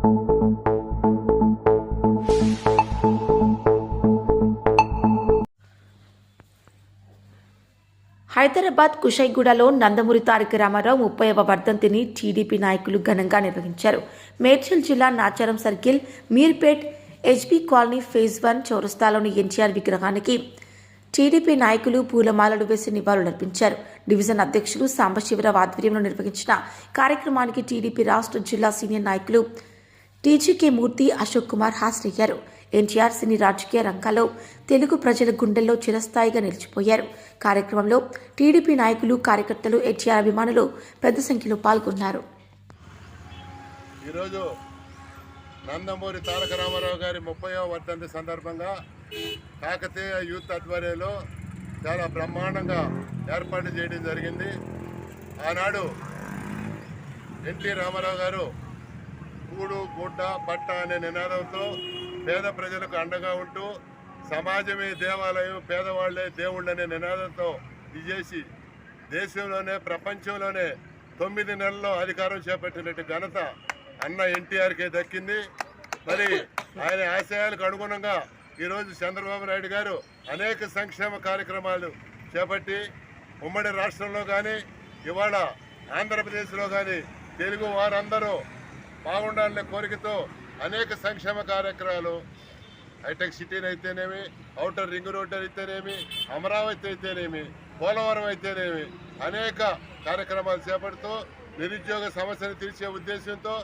హైదరాబాద్ కుషైగూడలో నందమూరి తారక రామారావు ముప్పైవ వర్ధంతిని టీడీపీ నాయకులు ఘనంగా నిర్వహించారు. మేడ్చల్ జిల్లా Nacharam circle Meerpet HB colony phase one చౌరస్తాలోని NTR విగ్రహానికి టీడీపీ నాయకులు పూలమాలలు వేసి నివాళులర్పించారు డివిజన్ అధ్యక్షులు సాంబశివరావు ఆధ్వర్యంలో నిర్వహించిన కార్యక్రమానికి టీడీపీ రాష్ట్ర జిల్లా సీనియర్ నాయకులు టీజీకే మూర్తి అశోక్ కుమార్ హాజరయ్యారు. ఎన్టీఆర్ సినీ రాజకీయ రంగాల్లో తెలుగు ప్రజల గుండెల్లో చిరస్థాయిగా నిలిచిపోయారు. కార్యక్రమంలో టీడీపీ నాయకులు కార్యకర్తలు ఎన్టీఆర్ అభిమానులు పెద్ద సంఖ్యలో పాల్గొన్నారు. ఈరోజు నందమూరి తారక రామారావు గారి ముప్పయో వర్ధంతి సందర్భంగా కాకతీయ యూత్ ఆధ్వర్యంలో చాలా బ్రహ్మాండంగా ఏర్పాటు చేయడం జరిగింది. ఆనాడు ఎన్టీ రామారావు గారు కూడు గుడ్డ బట్ట అనే నినాదంతో పేద ప్రజలకు అండగా ఉంటూ సమాజమే దేవాలయం పేదవాళ్ళే దేవుళ్ళు అనే నినాదంతో ఇది దేశంలోనే ప్రపంచంలోనే తొమ్మిది నెలల్లో అధికారం చేపట్టినట్టు ఘనత అన్న ఎన్టీఆర్కే దక్కింది. మరి ఆయన ఆశయాలకు అనుగుణంగా ఈరోజు చంద్రబాబు నాయుడు గారు అనేక సంక్షేమ కార్యక్రమాలు చేపట్టి ఉమ్మడి రాష్ట్రంలో కానీ ఇవాళ ఆంధ్రప్రదేశ్లో కానీ తెలుగు వారందరూ బాగుండాలనే కోరికతో అనేక సంక్షేమ కార్యక్రమాలు హైటెక్ సిటీని అయితేనేమి అవుటర్ రింగ్ రోడ్ అయితేనేమి అమరావతి అయితేనేమి పోలవరం అయితేనేమి అనేక కార్యక్రమాలు చేపడుతూ నిరుద్యోగ సమస్యను తీర్చే ఉద్దేశంతో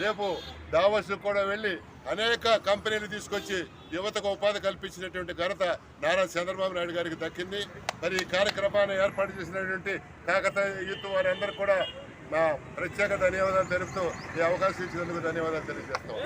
రేపు దావస్ కూడా వెళ్ళి అనేక కంపెనీలు తీసుకొచ్చి యువతకు ఉపాధి కల్పించినటువంటి ఘనత నారా చంద్రబాబు నాయుడు గారికి దక్కింది. మరి ఈ కార్యక్రమాన్ని ఏర్పాటు చేసినటువంటి కాకతీయ యూత్ వారందరూ కూడా మా ప్రత్యేక ధన్యవాదాలు తెలుపుతూ ఈ అవకాశం ఇచ్చినందుకు ధన్యవాదాలు తెలియజేస్తాం.